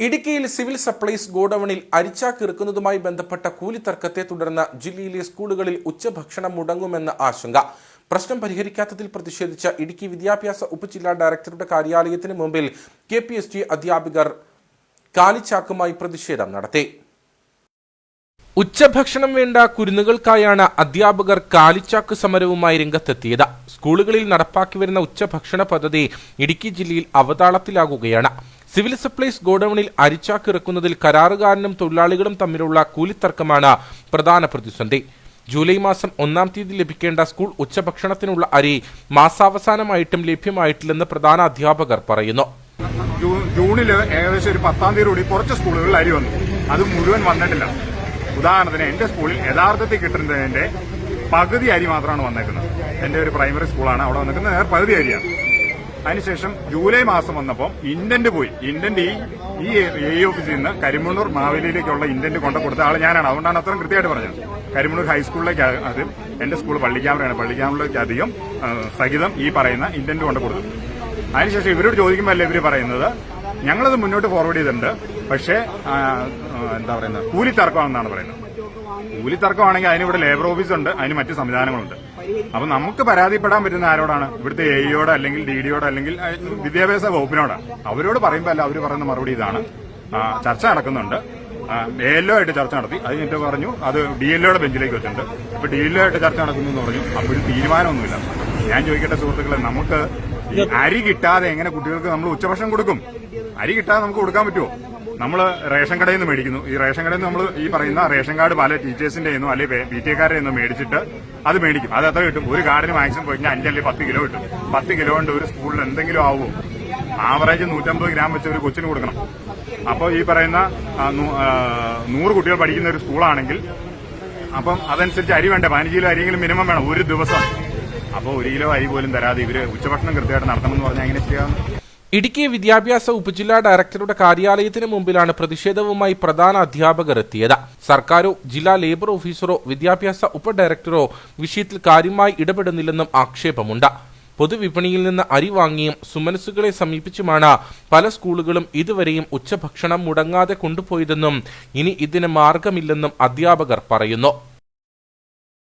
ഇടുക്കിയിൽ civil supplies ഗോഡൌണിൽ അരിച്ചാക്ക് ഇറക്കുന്നതുമായി ബന്ധപ്പെട്ട കൂലിത്തർക്കത്തെ തുടർന്ന് ജില്ലയിലെ സ്കൂളുകളിൽ ഉച്ചഭക്ഷണം മുടങ്ങുമെന്ന ആശങ്ക. പ്രശ്നം പരിഹരിക്കാത്തതിൽ പ്രതിഷേധിച്ച ഇടുക്കി വിദ്യാഭ്യാസ ഉപജില്ലാ ഡയറക്ടറുടെ കാര്യാലയത്തിന് മുമ്പിൽ കെ പി എസ് ടി അധ്യാപകർ കാലിച്ചാക്കുമായി പ്രതിഷേധം നടത്തി. ഉച്ചഭക്ഷണം വേണ്ട കുരുന്നുകൾക്കായാണ് അധ്യാപകർ കാലിച്ചാക്ക് സമരവുമായി രംഗത്തെത്തിയത്. സ്കൂളുകളിൽ നടപ്പാക്കി വരുന്ന ഉച്ചഭക്ഷണ പദ്ധതി ഇടുക്കി ജില്ലയിൽ അവതാളത്തിലാകുകയാണ്. സിവിൽ സപ്ലൈസ് ഗോഡൌണിൽ അരിച്ചാക്ക് ഇറക്കുന്നതിൽ കരാറുകാരനും തൊഴിലാളികളും തമ്മിലുള്ള കൂലിത്തർക്കമാണ് പ്രധാന പ്രതിസന്ധി. ജൂലൈ മാസം ഒന്നാം തീയതി ലഭിക്കേണ്ട സ്കൂൾ ഉച്ചഭക്ഷണത്തിനുള്ള അരി മാസാവസാനമായിട്ടും ലഭ്യമായിട്ടില്ലെന്ന് പ്രധാന അധ്യാപകർ പറയുന്നു. ജൂണിൽ ഏകദേശം ഒരു പത്താം തീയതി കൂടി കുറച്ച് സ്കൂളുകളിൽ അരി വന്നു. അത് മുഴുവൻ വന്നിട്ടില്ല. ഉദാഹരണത്തിന് എന്റെ സ്കൂളിൽ യഥാർത്ഥത്തിൽ കിട്ടുന്നതിന്റെ പകുതി അരി മാത്രമാണ് വന്നേക്കുന്നത്. എന്റെ ഒരു പ്രൈമറി സ്കൂളാണ് അവിടെ വന്നിരിക്കുന്നത്. പകുതി അരിയാണ്. അതിനുശേഷം ജൂലൈ മാസം വന്നപ്പോൾ ഇന്റന്റ് പോയി. ഇന്റന്റ് ഈ ഈ എ ഓഫീസിൽ നിന്ന് കരിമണ്ണൂർ മാവേലിയിലേക്കുള്ള ഇന്റന്റ് കൊണ്ട കൊടുത്ത ആൾ ഞാനാണ്. അതുകൊണ്ടാണ് അത്രയും കൃത്യമായിട്ട് പറഞ്ഞത്. കരിമണ്ണൂർ ഹൈസ്കൂളിലേക്ക് അത് എന്റെ സ്കൂൾ പള്ളിക്കാമറയാണ്. പള്ളിക്കാമറിലേക്ക് അധികം സഹിതം ഈ പറയുന്ന ഇന്റന്റ് കൊണ്ട് കൊടുത്തു. അതിനുശേഷം ഇവരോട് ചോദിക്കുമ്പോൾ അല്ലേ ഇവർ പറയുന്നത് ഞങ്ങളത് മുന്നോട്ട് ഫോർവേഡ് ചെയ്തിട്ടുണ്ട്. പക്ഷേ എന്താ പറയുന്നത്? കൂലിത്തർക്കമാണെന്നാണ് പറയുന്നത്. കൂലിത്തർക്കമാണെങ്കിൽ അതിനിവിടെ ലേബർ ഓഫീസ് ഉണ്ട്. അതിന് മറ്റ് സംവിധാനങ്ങളുണ്ട്. അപ്പൊ നമുക്ക് പരാതിപ്പെടാൻ പറ്റുന്ന ആരോടാണ്? ഇവിടുത്തെ എയോട് അല്ലെങ്കിൽ ഡി ഡിയോട് അല്ലെങ്കിൽ വിദ്യാഭ്യാസ വകുപ്പിനോടാണ് അവരോട് പറയുമ്പോൾ അല്ല അവർ പറയുന്ന മറുപടി ഇതാണ്. ചർച്ച നടക്കുന്നുണ്ട്. എ എൽഒ ആയിട്ട് ചർച്ച നടത്തി. അത് എന്നിട്ട് പറഞ്ഞു അത് ഡി എൽ ഒയുടെ ബെഞ്ചിലേക്ക് വെച്ചിട്ടുണ്ട്. ഇപ്പൊ ഡി എൽഒ ആയിട്ട് ചർച്ച നടക്കുന്നു എന്ന് പറഞ്ഞു അപ്പോഴും തീരുമാനമൊന്നുമില്ല. ഞാൻ ചോദിക്കട്ടെ സുഹൃത്തുക്കളെ നമുക്ക് അരി കിട്ടാതെ എങ്ങനെ കുട്ടികൾക്ക് നമ്മൾ ഉച്ചഭക്ഷണം കൊടുക്കും? അരി കിട്ടാതെ നമുക്ക് കൊടുക്കാൻ പറ്റുമോ നമ്മൾ റേഷൻ കടയിൽ നിന്ന് മേടിക്കുന്നു. ഈ റേഷൻ കടയിൽ നിന്ന് നമ്മൾ ഈ പറയുന്ന റേഷൻ കാർഡ് പല ടീച്ചേഴ്സിന്റെ നിന്നോ അല്ലെങ്കിൽ പി ടി എക്കാരുടെ നിന്നോ മേടിച്ചിട്ട് അത് മേടിക്കും. അത് എത്ര കിട്ടും? ഒരു കാർഡിന് മാക്സിമം പോയി കഴിഞ്ഞാൽ പത്ത് കിലോ കിട്ടും. പത്ത് കിലോ കൊണ്ട് ഒരു സ്കൂളിൽ എന്തെങ്കിലും ആവുമോ ആവറേജ് നൂറ്റമ്പത് ഗ്രാം വെച്ച് ഒരു കൊച്ചിന് കൊടുക്കണം. അപ്പോൾ ഈ പറയുന്ന നൂറ് കുട്ടികൾ പഠിക്കുന്ന ഒരു സ്കൂളാണെങ്കിൽ അപ്പം അതനുസരിച്ച് അരി വേണ്ട? പതിനഞ്ച് കിലോ അരിയെങ്കിലും മിനിമം വേണം. ഒരു ദിവസം. അപ്പോൾ ഒരു കിലോ അരി പോലും തരാതെ ഇവർ ഉച്ചഭക്ഷണം കൃത്യമായിട്ട് നടത്തണമെന്ന് പറഞ്ഞാൽ എങ്ങനെ ചെയ്യാം? ഇടുക്കി വിദ്യാഭ്യാസ ഉപജില്ലാ ഡയറക്ടറുടെ കാര്യാലയത്തിന് മുമ്പിലാണ് പ്രതിഷേധവുമായി പ്രധാന അധ്യാപകർ എത്തിയത്. സർക്കാരോ ജില്ലാ ലേബർ ഓഫീസറോ വിദ്യാഭ്യാസ ഉപ ഡയറക്ടറോ വിഷയത്തിൽ കാര്യമായി ഇടപെടുന്നില്ലെന്നും ആക്ഷേപമുണ്ട്. പൊതുവിപണിയിൽ നിന്ന് അരി വാങ്ങിയും സുമനസുകളെ സമീപിച്ചുമാണ് പല സ്കൂളുകളും ഇതുവരെയും ഉച്ചഭക്ഷണം മുടങ്ങാതെ കൊണ്ടുപോയതെന്നും ഇനി ഇതിന് മാർഗമില്ലെന്നും അധ്യാപകർ പറയുന്നു.